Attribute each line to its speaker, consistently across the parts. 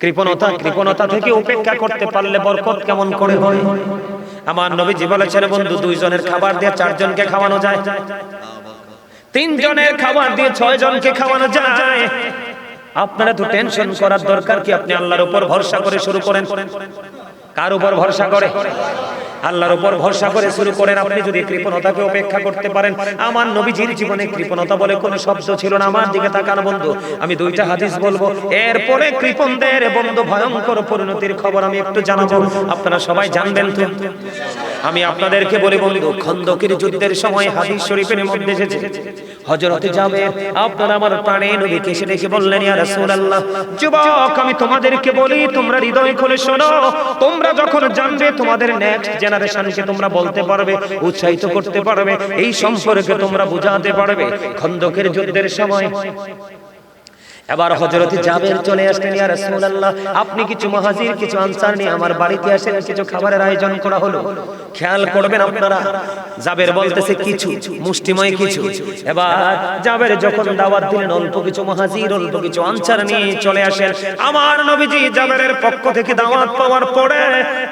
Speaker 1: কৃপণতা কৃপণতা থেকে উপেক্ষা করতে পারলে বরকত কেমন করে হয়? আমার নবীজি বলেছেন বন্ধু দুইজনের খাবার দিয়ে চারজনকে খাওয়ানো যায়। তিনজনের খাবার দিয়ে ছয় জনকে খাওয়ানো যায়। আপনারা তো টেনশন করার দরকার কি? আপনি আল্লাহর উপর ভরসা করে শুরু করেন। কার উপর ভরসা করে? আল্লাহর উপর ভরসা করে শুরু করেন। আপনি যদি কৃপণতাকে উপেক্ষা করতে পারেন, আমার নবীজির জীবনে কৃপণতা বলে কোনো শব্দ ছিল না। আমার দিকে তাকান বন্ধু, আমি দুইটা হাদিস বলব। এরপরে কৃপণদের বন্ধু ভয়ঙ্কর পরিণতির খবর আমি একটু জানাব। আপনারা সবাই জানবেন তো? আমি আপনাদেরকে বলি বন্ধু, খন্দকের যুদ্ধের সময় হাদিস শরীফের মধ্যে এসেছে হযরতে যাবে আপনারা আমার প্রাণে নবীকে এসে দেখে বললেন ইয়া রাসূলুল্লাহ যুবক আমি তোমাদেরকে বলি তোমরা হৃদয় খুলে শোনো। তোমরা যখন জানবে তোমাদের নেক্সট জেনারেশনকে তোমরা বলতে পারবে উৎসাহিত করতে পারবে এই সম্পর্কে তোমরা বোঝাতে পারবে। খন্দকের যুদ্ধের সময়। এবার হযরত জাবের চলে আসলেন, ইয়া রাসূলুল্লাহ, আপনি কিছু মুহাজির, কিছু আনসার নিয়ে আমার বাড়িতে আসেন, কিছু খাবারের আয়োজন করা হলো। খেয়াল করবেন আপনারা, জাবের বলতেছে, কিছু, মুষ্টিময় কিছু। এবার জাবের যখন দাওয়াত দিলেন, অল্প কিছু মুহাজির, অল্প কিছু আনসার নিয়ে চলে আসেন। আমার নবীজি জাবেরের পক্ষ থেকে দাওয়াত পাওয়ার পরে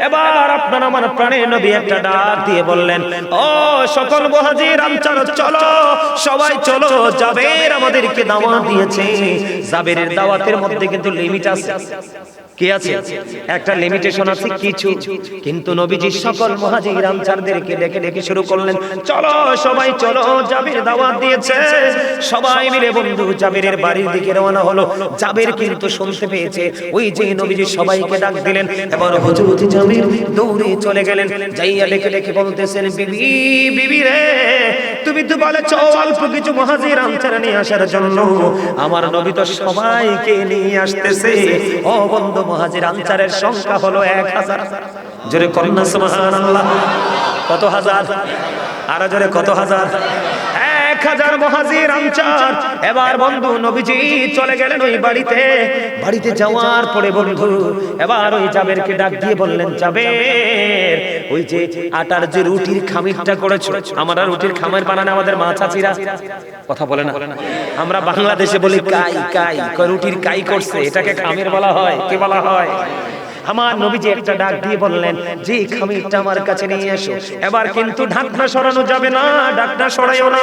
Speaker 1: এবার আপনার আমার প্রাণে নবী একটা ডাক দিয়ে বললেন, ও সকল মুহাজির, আনসার, চলো, সবাই চলো, জাবের আমাদেরকে দাওয়াত দিয়েছে। জাবেরের দাওয়াতের মধ্যে কিন্তু লিমিট আছে। কি আছে? একটা লিমিটেশন আছে কিছু। কিন্তু নবীজি সকল ডেকে ডেকে শুরু করলেন, চলো সবাই চলো, জাবির দাওয়াত দিয়েছে। সবাই মিলে বন্ধু জাবিরের বাড়ির দিকে রওনা হলো। জাবির কিন্তু শুনতে পেয়েছে, ওই যে নবীজি সবাইকে ডাক দিলেন, এবার জাবির দৌড়ে চলে গেলেন। যাইয়া ডেকে ডেকে বলতেছেন, বিবি বিবি রে, তুমি তো অল্প কিছু মহাজির আনসার নিয়ে আসার জন্য। আমার নবী তো সবাইকে নিয়ে আসতেছে। ও বন্ধু মহাজির আনসারের সংখ্যা হলো এক হাজার। জোরে কন্যা সুবহানাল্লাহ। কত হাজার? আরও জোরে কত হাজার? এবার বন্ধু চলে গেলেন ওই বাড়িতে। বাড়িতে যাওয়ার পরে বন্ধু, এবার ওই ডাক দিয়ে বললেন ওই যে আটার যে রুটির আমরা রুটির আমাদের কথা বলে না। আমরা বাংলাদেশে বলি কাই কাই রুটির কাই করছে, এটাকে খামির বলা হয়, কি বলা হয়? আমার নবীজি একটা ডাক দিয়ে বললেন যে খামিরটা আমার কাছে নিয়ে এসো। এবার কিন্তু ঢাকনা সরানো যাবে না ঢাকনা সরাইও না।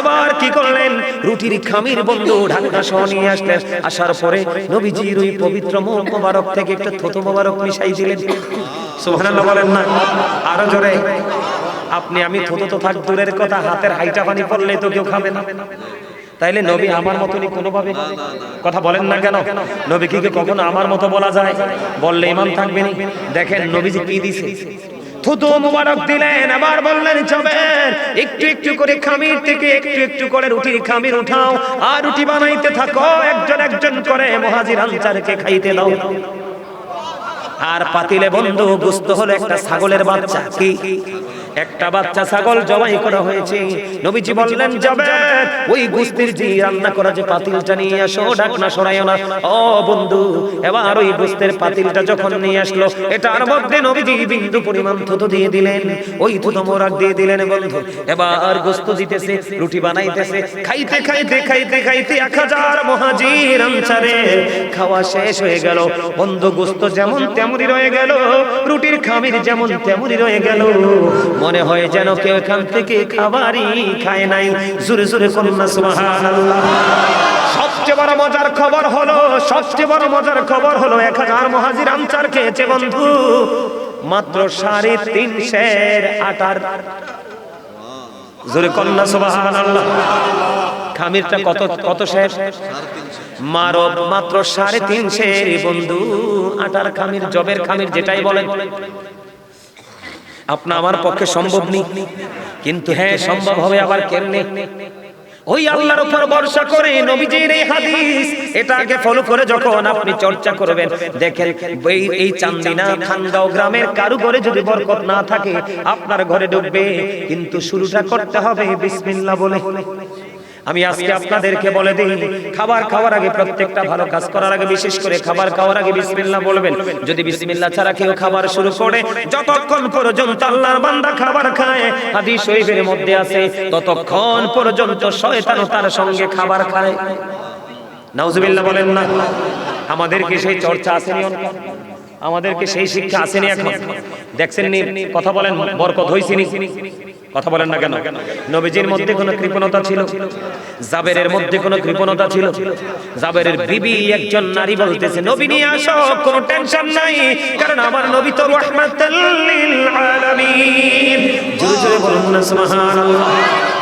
Speaker 1: এবার কি করলেন? রুটির খামির বন্ধু ঢাকনা সহ নিয়ে আসলেন। আসার পরে নবীজির ওই পবিত্র মুখ মোবারক থেকে একটা থতো মোবারক মিশাই দিলেন। সুবহানাল্লাহ বলেন না আরও জোরে। আপনি আমি থতো তো থাক দূরের কথা হাতের হাইটা পানি পড়লে তো কেউ খাবে না। তাইলে নবী আমার মতনই কোনোভাবে কথা বলেন না কেন? নবী কি কখনো আমার মতো বলা যায়? বললে ইমান থাকবে নি। দেখেন নবীজি কি দিছে? থুতু মুবারক দিলেন আবার বললেন যাবেন একটু একটু করে খামির থেকে একটু একটু করে রুটির খামির উঠাও আর রুটি বানাইতে থাকো একজন একজন করে মহাজির আনসারকে খাইতে দাও। আর পাতিলে বন্ধু, গুস্ত হলো একটা ছাগলের বাচ্চা। কি? একটা বাচ্চা ছাগল জবাই করা হয়েছে। নবীজি বললেন, যাবে। ওই গুস্তির জি রান্না করা যে পাতিলটা নিয়ে আসো ডাকনা সরাইও না। ও বন্ধু, এবার ওই গুস্তের পাতিলটা যখন নিয়ে আসলো এটার মধ্যে নবীজি বিন্দু পরিমাণ থুতো দিয়ে দিলেন। ওই থুতো মোরাক দিয়ে দিলেন, বন্ধু, এবার গোস্ত দিতেছে, রুটি বানাইতেছে। খাইতে খাইতে খাইতে খাইতে এক হাজার মহাজির আনসারে খাওয়া শেষ হয়ে গেল। বন্ধু, গোস্ত যেমন তেমনই রয়ে গেল, রুটির খামির যেমন তেমনই রয়ে গেল। মনে হয় যেন কেউ এখান থেকে খাবারই খায় নাই। জোরে জোরে কন্যা সুবহানাল্লাহ। সবচেয়ে বড় মজার খবর হলো, সবচেয়ে বড় মজার খবর হলো, এক হাজার মহাজির আনসার খেয়েছে বন্ধু। মাত্র সাড়ে তিন আটার। জোরে কন্যা সুবহানাল্লাহ। খামিরটা কত কত শের? মারো মাত্র সাড়ে তিন শের বন্ধু, আটার খামির, জবের খামির যেটাই বলেন। আপনা আমার পক্ষে সম্ভব নেই। কিন্তু হ্যাঁ সম্ভব হবে আবার কেমনে? ওই আল্লাহর উপর ভরসা করে নবীজির এই হাদিস এটাকে ফলো করে যখন আপনি চর্চা করবেন। দেখেন, এই এই চান্দিনা খানগাঁও গ্রামের কারু ঘরে যদি বরকত না থাকে, আপনার ঘরে ঢুকবে, কিন্তু শুরুটা করতে হবে বিসমিল্লাহ বলে। আমি আজকে আপনাদেরকে বলে দিই খাবার খাওয়ার আগে প্রত্যেকটা ভালো কাজ করার আগে বিশেষ করে খাবার খাওয়ার আগে বিসমিল্লাহ বলবেন। যদি বিসমিল্লাহ ছাড়া কেউ খাবার শুরু করে যতক্ষণ পর্যন্ত আল্লাহর বান্দা খাবার খায় হাদিস শরীফের মধ্যে আছে ততক্ষণ পর্যন্ত শয়তানও তার সঙ্গে খাবার খায়। নাউজুবিল্লাহ বলেন না। আমাদের কি সেই চর্চা আছে? আমাদেরকে সেই শিক্ষা আসেনি এখন। দেখছেন নি কথা বলেন বরকত হইছিনি। কথা বলেন না কেন? নবীজির মধ্যে কোনো কৃপণতা ছিল? জাবেরের মধ্যে কোনো কৃপণতা ছিল? জাবেরের বিবি একজন নারী বলতেছে নবী নিয়ে আসো কোনো টেনশন নাই কারণ আমার নবী তো রাহমাতাল লিল আলামিন। জোরে জোরে বলুন সুবহানাল্লাহ।